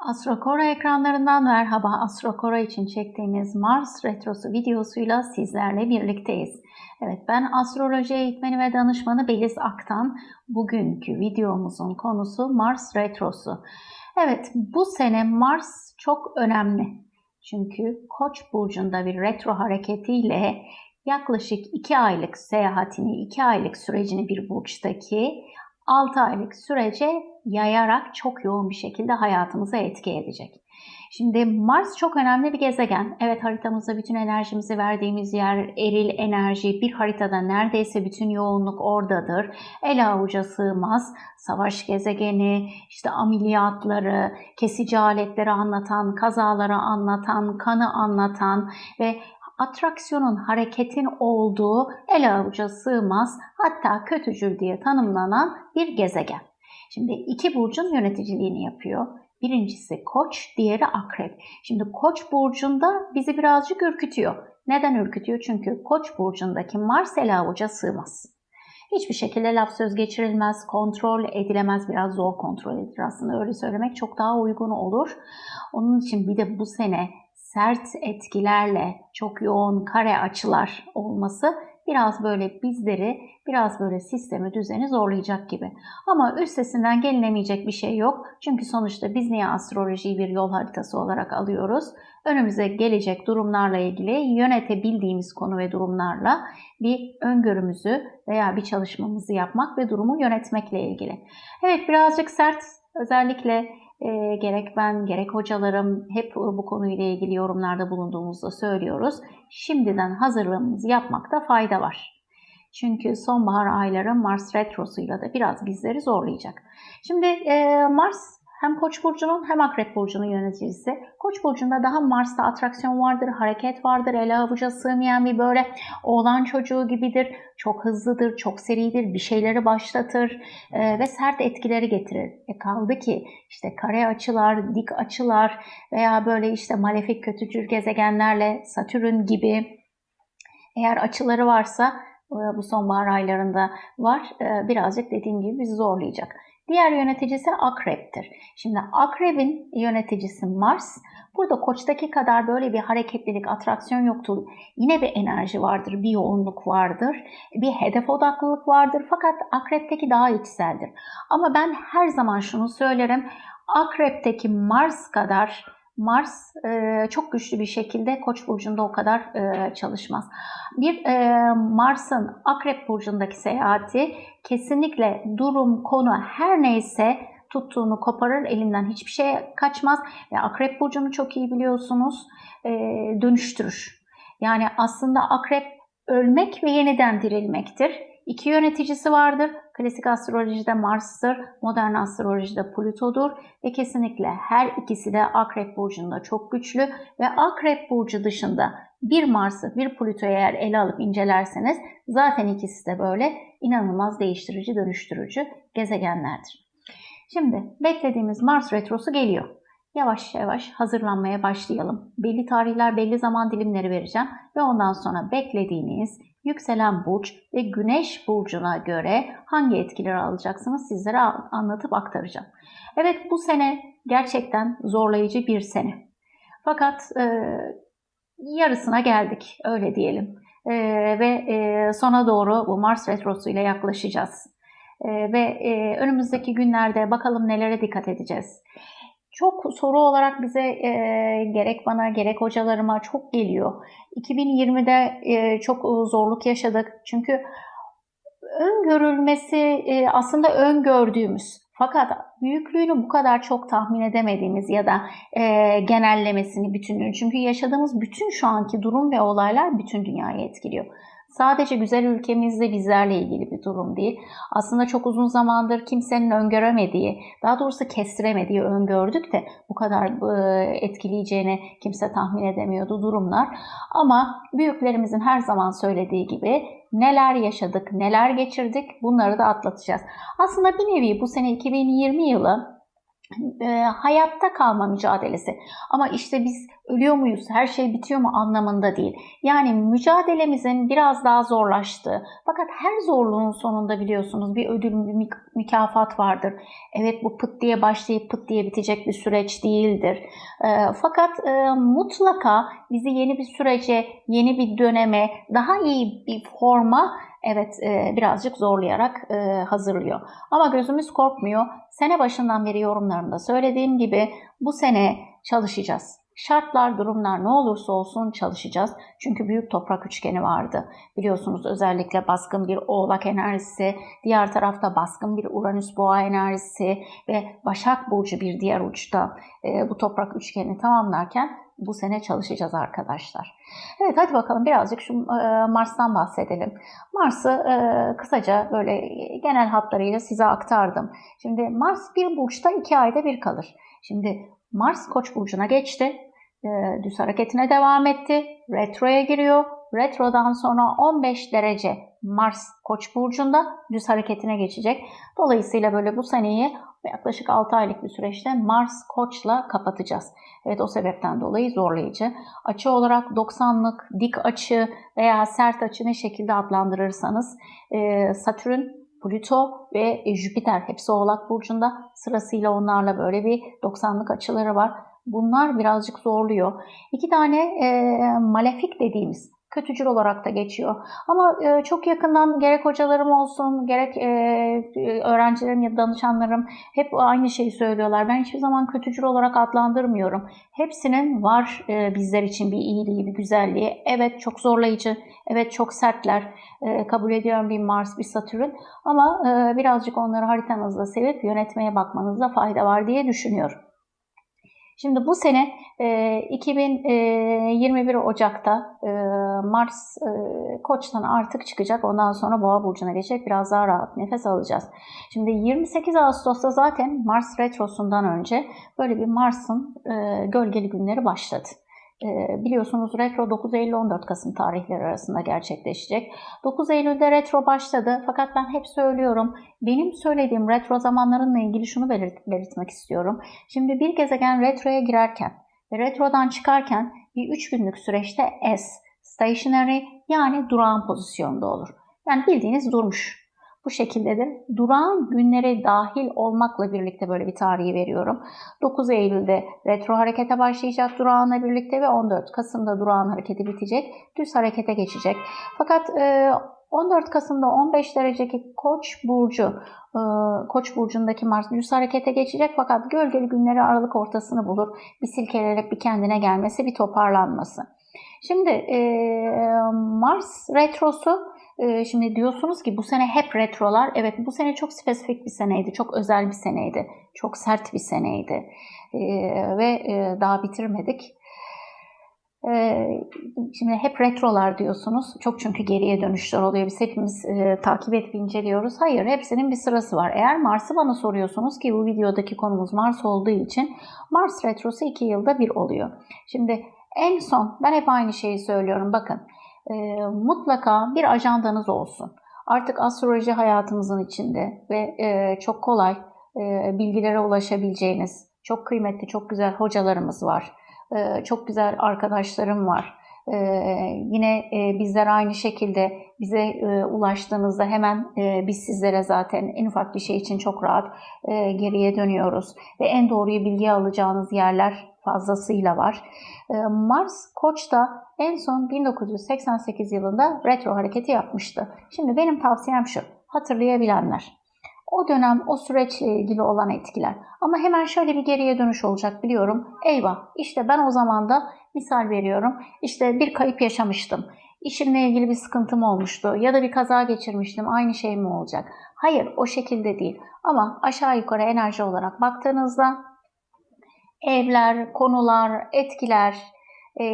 Astrokora ekranlarından merhaba. Astrokora için çektiğimiz Mars Retrosu videosuyla sizlerle birlikteyiz. Evet ben astroloji eğitmeni ve danışmanı Beliz Aktan. Bugünkü videomuzun konusu Mars Retrosu. Evet bu sene Mars çok önemli. Çünkü Koç burcunda bir retro hareketiyle yaklaşık 2 aylık seyahatini, 2 aylık sürecini bir burçtaki 6 aylık sürece yayarak çok yoğun bir şekilde hayatımıza etki edecek. Şimdi Mars çok önemli bir gezegen. Evet haritamızda bütün enerjimizi verdiğimiz yer eril enerji. Bir haritada neredeyse bütün yoğunluk oradadır. El avuca sığmaz. Savaş gezegeni, işte ameliyatları, kesici aletleri anlatan, kazaları anlatan, kanı anlatan ve atraksiyonun, hareketin olduğu el avuca sığmaz hatta kötücül diye tanımlanan bir gezegen. Şimdi iki burcun yöneticiliğini yapıyor. Birincisi koç, diğeri akrep. Şimdi koç burcunda bizi birazcık ürkütüyor. Neden ürkütüyor? Çünkü koç burcundaki Mars el avuca sığmaz. Hiçbir şekilde laf söz geçirilmez, kontrol edilemez, biraz zor kontrol edilir aslında öyle söylemek çok daha uygun olur. Onun için bir de bu sene sert etkilerle çok yoğun kare açılar olması biraz böyle bizleri, biraz böyle sistemi, düzeni zorlayacak gibi. Ama üstesinden gelinemeyecek bir şey yok. Çünkü sonuçta biz niye astrolojiyi bir yol haritası olarak alıyoruz? Önümüze gelecek durumlarla ilgili yönetebildiğimiz konu ve durumlarla bir öngörümüzü veya bir çalışmamızı yapmak ve durumu yönetmekle ilgili. Evet birazcık sert özellikle e, gerek ben gerek hocalarım hep bu konuyla ilgili yorumlarda bulunduğumuzda söylüyoruz. Şimdiden hazırlığımızı yapmakta fayda var. Çünkü sonbahar ayları Mars retrosuyla da biraz bizleri zorlayacak. Şimdi e, Mars hem Koç burcunun hem Akrep burcunun yöneticisi. Koç burcunda daha Mars'ta atraksiyon vardır, hareket vardır, ele avuca sığmayan bir böyle oğlan çocuğu gibidir. Çok hızlıdır, çok seridir, bir şeyleri başlatır e, ve sert etkileri getirir. E kaldı ki işte kare açılar, dik açılar veya böyle işte malefik kötücül gezegenlerle Satürn gibi eğer açıları varsa e, bu sonbahar aylarında var. E, birazcık dediğim gibi bizi zorlayacak. Diğer yöneticisi akreptir. Şimdi akrebin yöneticisi Mars. Burada koçtaki kadar böyle bir hareketlilik, atraksiyon yoktur. Yine bir enerji vardır, bir yoğunluk vardır, bir hedef odaklılık vardır. Fakat akrepteki daha içseldir. Ama ben her zaman şunu söylerim. Akrepteki Mars kadar Mars e, çok güçlü bir şekilde Koç burcunda o kadar e, çalışmaz. Bir e, Mars'ın Akrep burcundaki seyahati kesinlikle durum, konu her neyse tuttuğunu koparır, elinden hiçbir şey kaçmaz ve Akrep burcunu çok iyi biliyorsunuz e, dönüştürür. Yani aslında Akrep ölmek ve yeniden dirilmektir. İki yöneticisi vardır. Klasik astrolojide Mars'tır, modern astrolojide Plüto'dur ve kesinlikle her ikisi de Akrep Burcu'nda çok güçlü ve Akrep Burcu dışında bir Mars'ı, bir Plüto'yu eğer ele alıp incelerseniz zaten ikisi de böyle inanılmaz değiştirici, dönüştürücü gezegenlerdir. Şimdi beklediğimiz Mars Retrosu geliyor. Yavaş yavaş hazırlanmaya başlayalım. Belli tarihler, belli zaman dilimleri vereceğim ve ondan sonra beklediğiniz yükselen burç ve güneş burcuna göre hangi etkileri alacaksınız sizlere anlatıp aktaracağım. Evet bu sene gerçekten zorlayıcı bir sene. Fakat e, yarısına geldik öyle diyelim. E, ve e, sona doğru bu Mars Retrosu ile yaklaşacağız. E, ve e, önümüzdeki günlerde bakalım nelere dikkat edeceğiz çok soru olarak bize e, gerek bana gerek hocalarıma çok geliyor. 2020'de e, çok zorluk yaşadık. Çünkü öngörülmesi e, aslında öngördüğümüz fakat büyüklüğünü bu kadar çok tahmin edemediğimiz ya da e, genellemesini, bütünlüğünü. Çünkü yaşadığımız bütün şu anki durum ve olaylar bütün dünyayı etkiliyor sadece güzel ülkemizde bizlerle ilgili bir durum değil. Aslında çok uzun zamandır kimsenin öngöremediği, daha doğrusu kestiremediği öngördük de bu kadar e, etkileyeceğini kimse tahmin edemiyordu durumlar. Ama büyüklerimizin her zaman söylediği gibi neler yaşadık, neler geçirdik bunları da atlatacağız. Aslında bir nevi bu sene 2020 yılı e, hayatta kalma mücadelesi. Ama işte biz ölüyor muyuz, her şey bitiyor mu anlamında değil. Yani mücadelemizin biraz daha zorlaştığı fakat her zorluğun sonunda biliyorsunuz bir ödül, bir mükafat vardır. Evet bu pıt diye başlayıp pıt diye bitecek bir süreç değildir. E, fakat e, mutlaka bizi yeni bir sürece, yeni bir döneme, daha iyi bir forma evet e, birazcık zorlayarak e, hazırlıyor. Ama gözümüz korkmuyor. Sene başından beri yorumlarımda söylediğim gibi bu sene çalışacağız. Şartlar, durumlar ne olursa olsun çalışacağız. Çünkü büyük toprak üçgeni vardı. Biliyorsunuz özellikle baskın bir oğlak enerjisi, diğer tarafta baskın bir Uranüs boğa enerjisi ve Başak Burcu bir diğer uçta e, bu toprak üçgeni tamamlarken bu sene çalışacağız arkadaşlar. Evet hadi bakalım birazcık şu e, Mars'tan bahsedelim. Mars'ı e, kısaca böyle genel hatlarıyla size aktardım. Şimdi Mars bir burçta iki ayda bir kalır. Şimdi Mars Koç burcuna geçti. E, düz hareketine devam etti. Retroya giriyor. Retrodan sonra 15 derece Mars Koç burcunda düz hareketine geçecek. Dolayısıyla böyle bu seneyi yaklaşık 6 aylık bir süreçte Mars Koç'la kapatacağız. Evet o sebepten dolayı zorlayıcı. Açı olarak 90'lık dik açı veya sert açı ne şekilde adlandırırsanız e, Satürn, Plüto ve Jüpiter hepsi Oğlak Burcu'nda sırasıyla onlarla böyle bir 90'lık açıları var. Bunlar birazcık zorluyor. İki tane e, malefik dediğimiz kötücül olarak da geçiyor. Ama e, çok yakından gerek hocalarım olsun, gerek e, öğrencilerim ya da danışanlarım hep aynı şeyi söylüyorlar. Ben hiçbir zaman kötücül olarak adlandırmıyorum. Hepsinin var e, bizler için bir iyiliği, bir güzelliği. Evet çok zorlayıcı, evet çok sertler. E, kabul ediyorum bir Mars, bir Satürn. Ama e, birazcık onları haritanızda sevip yönetmeye bakmanızda fayda var diye düşünüyorum. Şimdi bu sene e, 2021 Ocak'ta e, Mars e, Koç'tan artık çıkacak. Ondan sonra Boğa burcuna geçecek. Biraz daha rahat nefes alacağız. Şimdi 28 Ağustos'ta zaten Mars retrosundan önce böyle bir Mars'ın e, gölgeli günleri başladı. Ee, biliyorsunuz retro 9 Eylül 14 Kasım tarihleri arasında gerçekleşecek. 9 Eylül'de retro başladı fakat ben hep söylüyorum benim söylediğim retro zamanlarınla ilgili şunu belirt belirtmek istiyorum. Şimdi bir gezegen retroya girerken ve retrodan çıkarken bir 3 günlük süreçte S, stationary yani durağan pozisyonda olur. Yani bildiğiniz durmuş bu şekildedir. Durağan günlere dahil olmakla birlikte böyle bir tarihi veriyorum. 9 Eylül'de retro harekete başlayacak durağanla birlikte ve 14 Kasım'da durağan hareketi bitecek. Düz harekete geçecek. Fakat 14 e, Kasım'da 15 dereceki Koç burcu, e, Koç burcundaki Mars düz harekete geçecek fakat gölgeli günleri Aralık ortasını bulur. Bir silkelerek bir kendine gelmesi, bir toparlanması. Şimdi e, Mars retrosu şimdi diyorsunuz ki bu sene hep retrolar. Evet bu sene çok spesifik bir seneydi. Çok özel bir seneydi. Çok sert bir seneydi. Ee, ve e, daha bitirmedik. Ee, şimdi hep retrolar diyorsunuz. Çok çünkü geriye dönüşler oluyor. Biz hepimiz e, takip edip inceliyoruz. Hayır hepsinin bir sırası var. Eğer Mars'ı bana soruyorsunuz ki bu videodaki konumuz Mars olduğu için Mars retrosu 2 yılda bir oluyor. Şimdi en son ben hep aynı şeyi söylüyorum. Bakın e, mutlaka bir ajandanız olsun. Artık astroloji hayatımızın içinde ve e, çok kolay e, bilgilere ulaşabileceğiniz çok kıymetli, çok güzel hocalarımız var. E, çok güzel arkadaşlarım var. Ee, yine e, bizler aynı şekilde bize e, ulaştığınızda hemen e, biz sizlere zaten en ufak bir şey için çok rahat e, geriye dönüyoruz. Ve en doğruyu bilgi alacağınız yerler fazlasıyla var. Ee, Mars Koç'ta en son 1988 yılında retro hareketi yapmıştı. Şimdi benim tavsiyem şu, hatırlayabilenler. O dönem o süreçle ilgili olan etkiler. Ama hemen şöyle bir geriye dönüş olacak biliyorum. Eyvah işte ben o zaman da misal veriyorum. İşte bir kayıp yaşamıştım. İşimle ilgili bir sıkıntım olmuştu ya da bir kaza geçirmiştim. Aynı şey mi olacak? Hayır o şekilde değil. Ama aşağı yukarı enerji olarak baktığınızda evler, konular, etkiler e,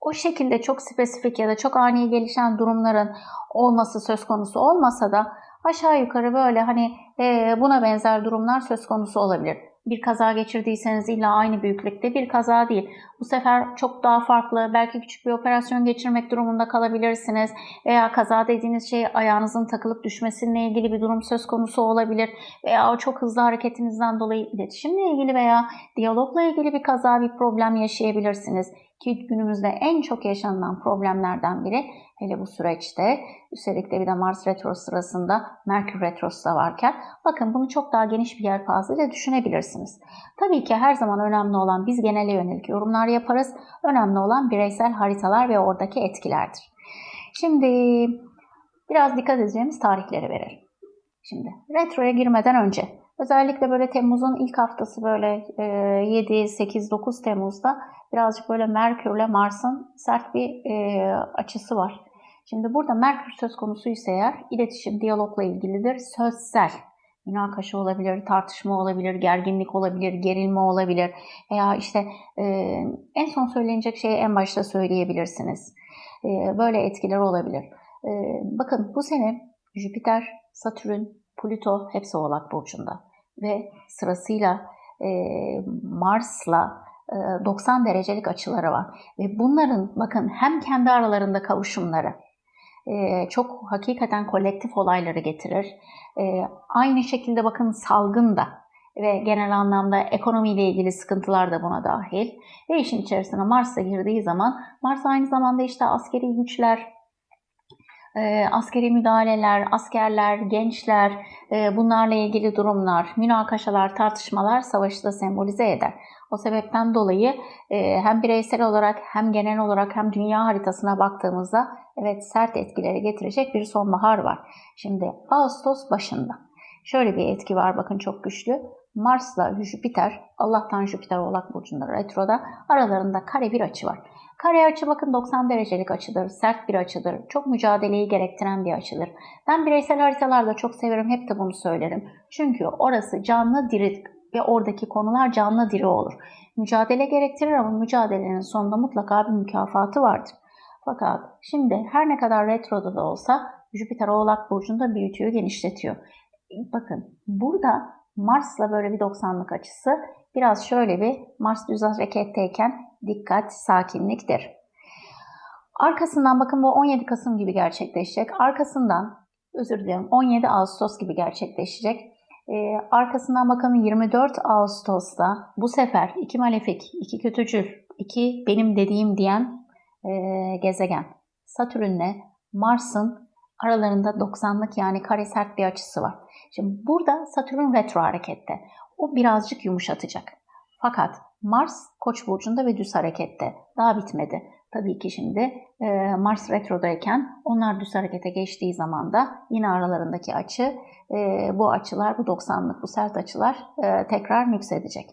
o şekilde çok spesifik ya da çok ani gelişen durumların olması söz konusu olmasa da aşağı yukarı böyle hani e, buna benzer durumlar söz konusu olabilir. Bir kaza geçirdiyseniz illa aynı büyüklükte bir kaza değil. Bu sefer çok daha farklı, belki küçük bir operasyon geçirmek durumunda kalabilirsiniz veya kaza dediğiniz şey ayağınızın takılıp düşmesinle ilgili bir durum söz konusu olabilir veya o çok hızlı hareketinizden dolayı iletişimle ilgili veya diyalogla ilgili bir kaza, bir problem yaşayabilirsiniz. Ki günümüzde en çok yaşanılan problemlerden biri hele bu süreçte üstelik de bir de Mars retro sırasında Merkür retrosu da varken bakın bunu çok daha geniş bir yelpazede düşünebilirsiniz. Tabii ki her zaman önemli olan biz genele yönelik yorumlar yaparız. Önemli olan bireysel haritalar ve oradaki etkilerdir. Şimdi biraz dikkat edeceğimiz tarihleri verelim. Şimdi retroya girmeden önce özellikle böyle Temmuz'un ilk haftası böyle 7, 8, 9 Temmuz'da birazcık böyle Merkürle Mars'ın sert bir e, açısı var. Şimdi burada Merkür söz konusu ise eğer iletişim, diyalogla ilgilidir. Sözsel, münakaşa olabilir, tartışma olabilir, gerginlik olabilir, gerilme olabilir veya işte e, en son söylenecek şeyi en başta söyleyebilirsiniz. E, böyle etkiler olabilir. Bakın bu sene Jüpiter, Satürn, Plüto hepsi Oğlak Burcu'nda ve sırasıyla e, Mars'la 90 derecelik açıları var. Ve bunların bakın hem kendi aralarında kavuşumları çok hakikaten kolektif olayları getirir. Aynı şekilde bakın salgın da ve genel anlamda ekonomiyle ilgili sıkıntılar da buna dahil. Ve işin içerisine Mars'a girdiği zaman Mars aynı zamanda işte askeri güçler, askeri müdahaleler, askerler, gençler, bunlarla ilgili durumlar, münakaşalar, tartışmalar savaşı da sembolize eder. O sebepten dolayı e, hem bireysel olarak hem genel olarak hem dünya haritasına baktığımızda evet sert etkileri getirecek bir sonbahar var. Şimdi Ağustos başında şöyle bir etki var bakın çok güçlü. Mars'la Jüpiter, Allah'tan Jüpiter Oğlak Burcu'nda retroda aralarında kare bir açı var. Kare açı bakın 90 derecelik açıdır, sert bir açıdır, çok mücadeleyi gerektiren bir açıdır. Ben bireysel haritalarda çok severim, hep de bunu söylerim. Çünkü orası canlı, diri ve oradaki konular canlı diri olur. Mücadele gerektirir ama mücadelenin sonunda mutlaka bir mükafatı vardır. Fakat şimdi her ne kadar retroda da olsa Jüpiter Oğlak Burcu'nda büyütüyor, genişletiyor. Bakın burada Mars'la böyle bir 90'lık açısı biraz şöyle bir Mars düz hareketteyken dikkat, sakinliktir. Arkasından bakın bu 17 Kasım gibi gerçekleşecek. Arkasından özür dilerim 17 Ağustos gibi gerçekleşecek. Ee, arkasından bakın 24 Ağustos'ta bu sefer iki malefik, iki kötücül, iki benim dediğim diyen e, gezegen Satürn'le Mars'ın aralarında 90'lık yani kare sert bir açısı var. Şimdi burada Satürn retro harekette. O birazcık yumuşatacak. Fakat Mars Koç burcunda ve düz harekette. Daha bitmedi. Tabii ki şimdi e, Mars retrodayken onlar düz harekete geçtiği zaman da yine aralarındaki açı e, bu açılar, bu 90'lık bu sert açılar e, tekrar yükselecek.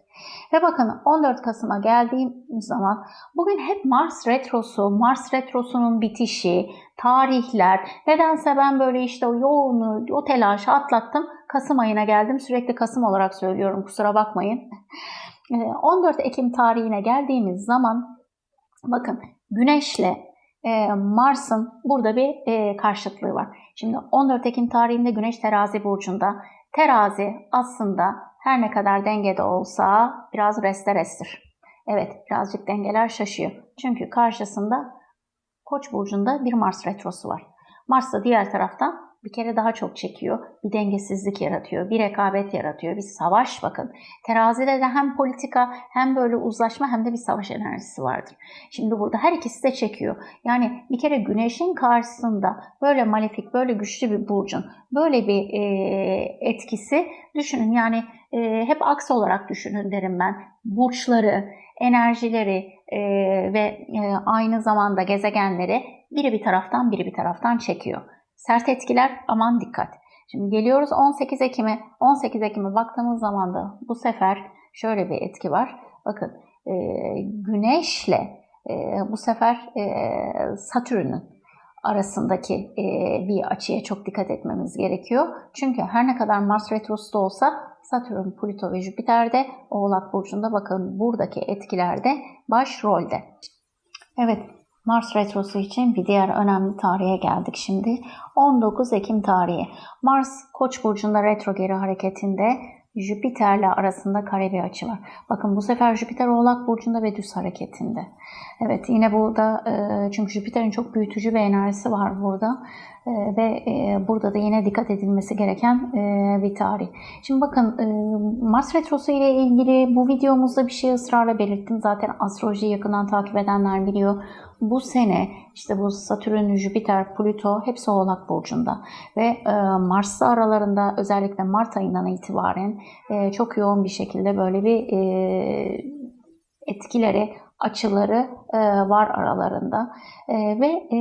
Ve bakın 14 Kasım'a geldiğimiz zaman bugün hep Mars retrosu, Mars retrosunun bitişi, tarihler. Nedense ben böyle işte o yoğunluğu, o telaşı atlattım. Kasım ayına geldim. Sürekli Kasım olarak söylüyorum kusura bakmayın. 14 Ekim tarihine geldiğimiz zaman bakın Güneşle e, Mars'ın burada bir e, karşıtlığı var. Şimdi 14 Ekim tarihinde Güneş terazi burcunda. Terazi aslında her ne kadar dengede olsa biraz reste restir. Evet birazcık dengeler şaşıyor. Çünkü karşısında Koç burcunda bir Mars retrosu var. Mars da diğer taraftan bir kere daha çok çekiyor. Bir dengesizlik yaratıyor, bir rekabet yaratıyor, bir savaş bakın. Terazide de hem politika hem böyle uzlaşma hem de bir savaş enerjisi vardır. Şimdi burada her ikisi de çekiyor. Yani bir kere güneşin karşısında böyle malefik, böyle güçlü bir burcun böyle bir e, etkisi düşünün. Yani e, hep aksi olarak düşünün derim ben. Burçları, enerjileri e, ve e, aynı zamanda gezegenleri biri bir taraftan biri bir taraftan çekiyor. Sert etkiler aman dikkat. Şimdi geliyoruz 18 Ekim'e. 18 Ekim'e baktığımız zaman da bu sefer şöyle bir etki var. Bakın e, Güneş'le e, bu sefer e, Satürn'ün arasındaki e, bir açıya çok dikkat etmemiz gerekiyor. Çünkü her ne kadar Mars retrosu olsa Satürn, Plüto ve Jüpiter de Oğlak Burcu'nda bakın buradaki etkilerde başrolde. Evet Mars retrosu için bir diğer önemli tarihe geldik şimdi. 19 Ekim tarihi. Mars Koç burcunda retro geri hareketinde Jüpiter'le arasında kare bir açı var. Bakın bu sefer Jüpiter Oğlak Burcu'nda ve düz hareketinde. Evet yine burada çünkü Jüpiter'in çok büyütücü bir enerjisi var burada. E, ve e, burada da yine dikkat edilmesi gereken e, bir tarih. Şimdi bakın e, Mars Retrosu ile ilgili bu videomuzda bir şey ısrarla belirttim. Zaten astrolojiyi yakından takip edenler biliyor. Bu sene işte bu Satürn, Jüpiter, Plüto hepsi Oğlak Burcu'nda. Ve Mars'la aralarında özellikle Mart ayından itibaren çok yoğun bir şekilde böyle bir etkileri, açıları e, var aralarında. E, ve e,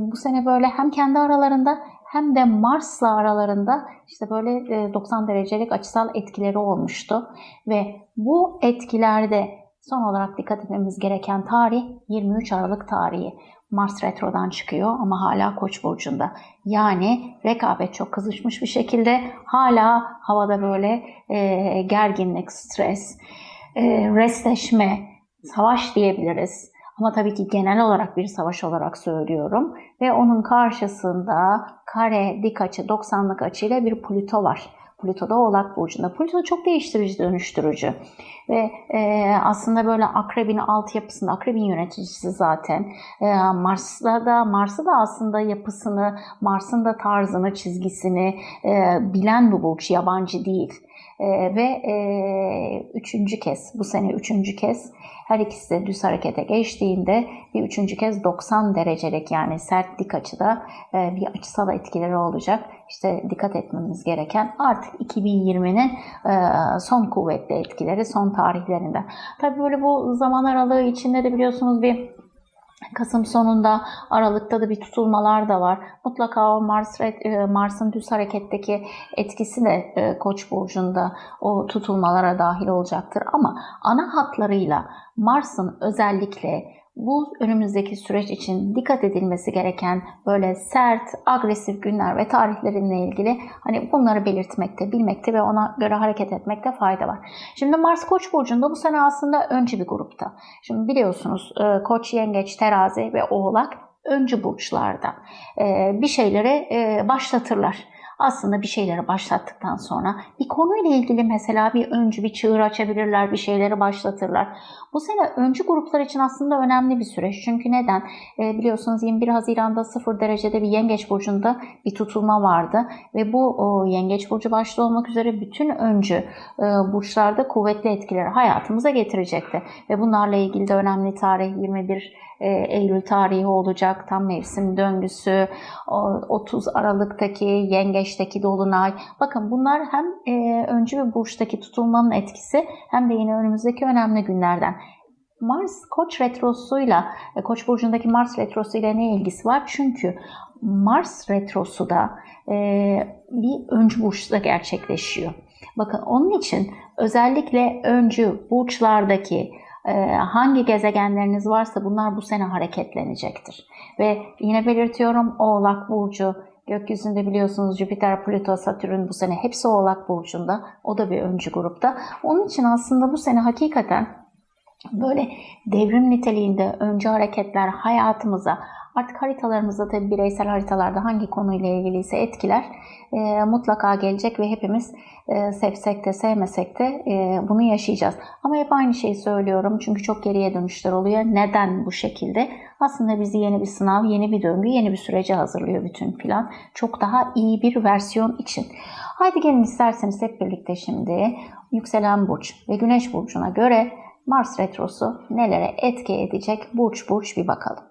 bu sene böyle hem kendi aralarında hem de Mars'la aralarında işte böyle e, 90 derecelik açısal etkileri olmuştu. Ve bu etkilerde son olarak dikkat etmemiz gereken tarih 23 Aralık tarihi. Mars retrodan çıkıyor ama hala Koç burcunda. Yani rekabet çok kızışmış bir şekilde hala havada böyle e, gerginlik, stres, e, restleşme, savaş diyebiliriz. Ama tabii ki genel olarak bir savaş olarak söylüyorum. Ve onun karşısında kare, dik açı, 90'lık açıyla bir Plüto var. Plüto da Oğlak Burcu'nda. Plüto çok değiştirici, dönüştürücü. Ve e, aslında böyle akrebin altyapısında, akrebin yöneticisi zaten. E, Mars'ta da, Mars'ı da aslında yapısını, Mars'ın da tarzını, çizgisini e, bilen bu burç, yabancı değil. E, ve e, üçüncü kez, bu sene üçüncü kez her ikisi de düz harekete geçtiğinde bir üçüncü kez 90 derecelik yani sert dik açıda e, bir açısal etkileri olacak. İşte dikkat etmemiz gereken artık 2020'nin e, son kuvvetli etkileri son tarihlerinde. Tabii böyle bu zaman aralığı içinde de biliyorsunuz bir Kasım sonunda Aralık'ta da bir tutulmalar da var. Mutlaka o Mars e, Mars'ın düz hareketteki etkisi de e, Koç burcunda o tutulmalara dahil olacaktır ama ana hatlarıyla Mars'ın özellikle bu önümüzdeki süreç için dikkat edilmesi gereken böyle sert, agresif günler ve tarihlerinle ilgili hani bunları belirtmekte, bilmekte ve ona göre hareket etmekte fayda var. Şimdi Mars Koç burcunda bu sene aslında öncü bir grupta. Şimdi biliyorsunuz e, Koç, Yengeç, Terazi ve Oğlak öncü burçlarda e, bir şeyleri e, başlatırlar aslında bir şeyleri başlattıktan sonra bir konuyla ilgili mesela bir öncü bir çığır açabilirler, bir şeyleri başlatırlar. Bu sene öncü gruplar için aslında önemli bir süreç. Çünkü neden? E, biliyorsunuz 21 Haziran'da 0 derecede bir yengeç burcunda bir tutulma vardı ve bu o, yengeç burcu başta olmak üzere bütün öncü e, burçlarda kuvvetli etkileri hayatımıza getirecekti. Ve bunlarla ilgili de önemli tarih 21 e, Eylül tarihi olacak. Tam mevsim döngüsü, 30 Aralık'taki yengeçteki dolunay. Bakın bunlar hem e, öncü ve burçtaki tutulmanın etkisi hem de yine önümüzdeki önemli günlerden. Mars Koç retrosuyla, e, Koç burcundaki Mars retrosuyla ne ilgisi var? Çünkü Mars retrosu da bir öncü burçta gerçekleşiyor. Bakın onun için özellikle öncü burçlardaki ee, hangi gezegenleriniz varsa bunlar bu sene hareketlenecektir. Ve yine belirtiyorum Oğlak Burcu Gökyüzünde biliyorsunuz Jüpiter, Plüto, Satürn bu sene hepsi Oğlak Burcu'nda. O da bir öncü grupta. Onun için aslında bu sene hakikaten böyle devrim niteliğinde öncü hareketler hayatımıza Artık haritalarımızda tabi bireysel haritalarda hangi konuyla ilgiliyse etkiler e, mutlaka gelecek ve hepimiz e, sevsek de sevmesek de e, bunu yaşayacağız. Ama hep aynı şeyi söylüyorum çünkü çok geriye dönüşler oluyor. Neden bu şekilde? Aslında bizi yeni bir sınav, yeni bir döngü, yeni bir sürece hazırlıyor bütün plan. Çok daha iyi bir versiyon için. Haydi gelin isterseniz hep birlikte şimdi yükselen burç ve güneş burcuna göre Mars retrosu nelere etki edecek burç burç bir bakalım.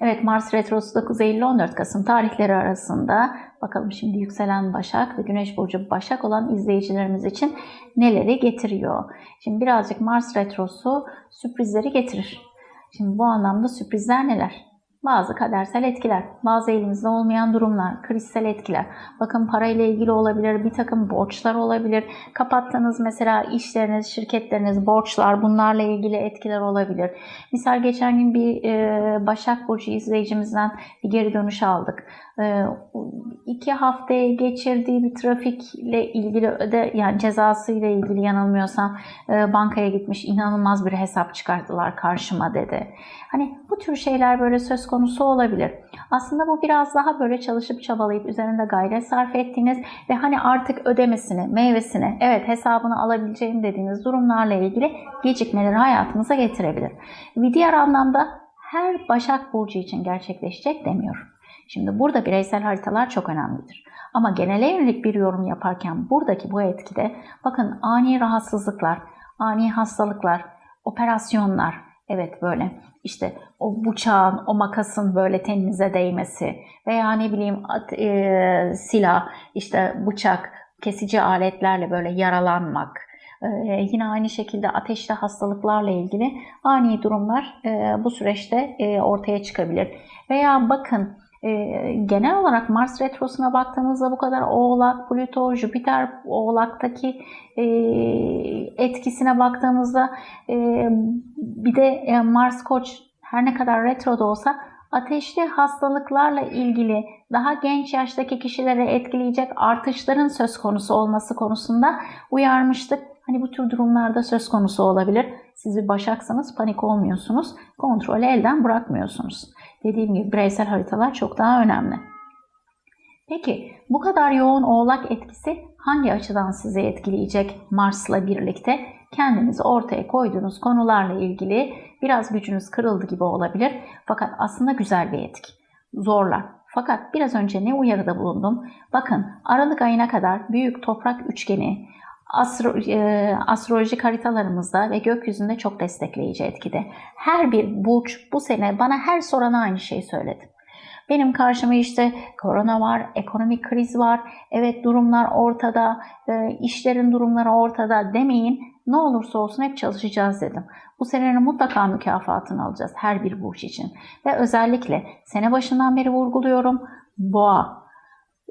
Evet Mars Retrosu 9 Eylül 14 Kasım tarihleri arasında bakalım şimdi yükselen Başak ve Güneş Burcu Başak olan izleyicilerimiz için neleri getiriyor? Şimdi birazcık Mars Retrosu sürprizleri getirir. Şimdi bu anlamda sürprizler neler? Bazı kadersel etkiler, bazı elimizde olmayan durumlar, krizsel etkiler. Bakın parayla ilgili olabilir, bir takım borçlar olabilir. Kapattığınız mesela işleriniz, şirketleriniz, borçlar bunlarla ilgili etkiler olabilir. Misal geçen gün bir e, Başak Burcu izleyicimizden bir geri dönüş aldık. E, iki haftaya geçirdiği bir trafikle ilgili öde yani cezasıyla ilgili yanılmıyorsam e, bankaya gitmiş inanılmaz bir hesap çıkarttılar karşıma dedi. Hani bu tür şeyler böyle söz konusu olabilir. Aslında bu biraz daha böyle çalışıp çabalayıp üzerinde gayret sarf ettiğiniz ve hani artık ödemesini, meyvesini, evet hesabını alabileceğim dediğiniz durumlarla ilgili gecikmeleri hayatınıza getirebilir. Bir diğer anlamda her Başak Burcu için gerçekleşecek demiyorum. Şimdi burada bireysel haritalar çok önemlidir. Ama genele yönelik bir yorum yaparken buradaki bu etkide bakın ani rahatsızlıklar, ani hastalıklar, operasyonlar, evet böyle işte o bıçağın, o makasın böyle teninize değmesi veya ne bileyim at, e, silah, işte bıçak, kesici aletlerle böyle yaralanmak, ee, yine aynı şekilde ateşli hastalıklarla ilgili ani durumlar e, bu süreçte e, ortaya çıkabilir. Veya bakın e, genel olarak Mars retrosuna baktığımızda bu kadar Oğlak, Plüto, Jüpiter Oğlak'taki etkisine baktığımızda bir de Mars Koç her ne kadar retroda olsa ateşli hastalıklarla ilgili daha genç yaştaki kişilere etkileyecek artışların söz konusu olması konusunda uyarmıştık. Hani bu tür durumlarda söz konusu olabilir. Siz bir başaksanız panik olmuyorsunuz. Kontrolü elden bırakmıyorsunuz. Dediğim gibi bireysel haritalar çok daha önemli. Peki bu kadar yoğun oğlak etkisi hangi açıdan sizi etkileyecek Mars'la birlikte? Kendinizi ortaya koyduğunuz konularla ilgili biraz gücünüz kırıldı gibi olabilir. Fakat aslında güzel bir etki. Zorlar. Fakat biraz önce ne uyarıda bulundum? Bakın Aralık ayına kadar büyük toprak üçgeni, astro, e, astrolojik haritalarımızda ve gökyüzünde çok destekleyici etkide. Her bir burç bu sene bana her sorana aynı şeyi söyledi. Benim karşıma işte korona var, ekonomik kriz var, evet durumlar ortada, e, işlerin durumları ortada demeyin. Ne olursa olsun hep çalışacağız dedim. Bu senenin mutlaka mükafatını alacağız her bir burç için. Ve özellikle sene başından beri vurguluyorum. Boğa,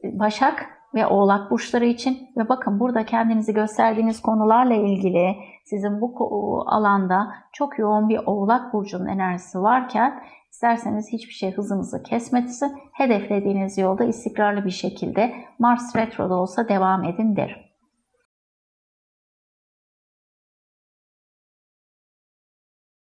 Başak ve Oğlak burçları için ve bakın burada kendinizi gösterdiğiniz konularla ilgili sizin bu alanda çok yoğun bir Oğlak burcunun enerjisi varken isterseniz hiçbir şey hızınızı kesmesin, hedeflediğiniz yolda istikrarlı bir şekilde Mars retroda olsa devam edin derim.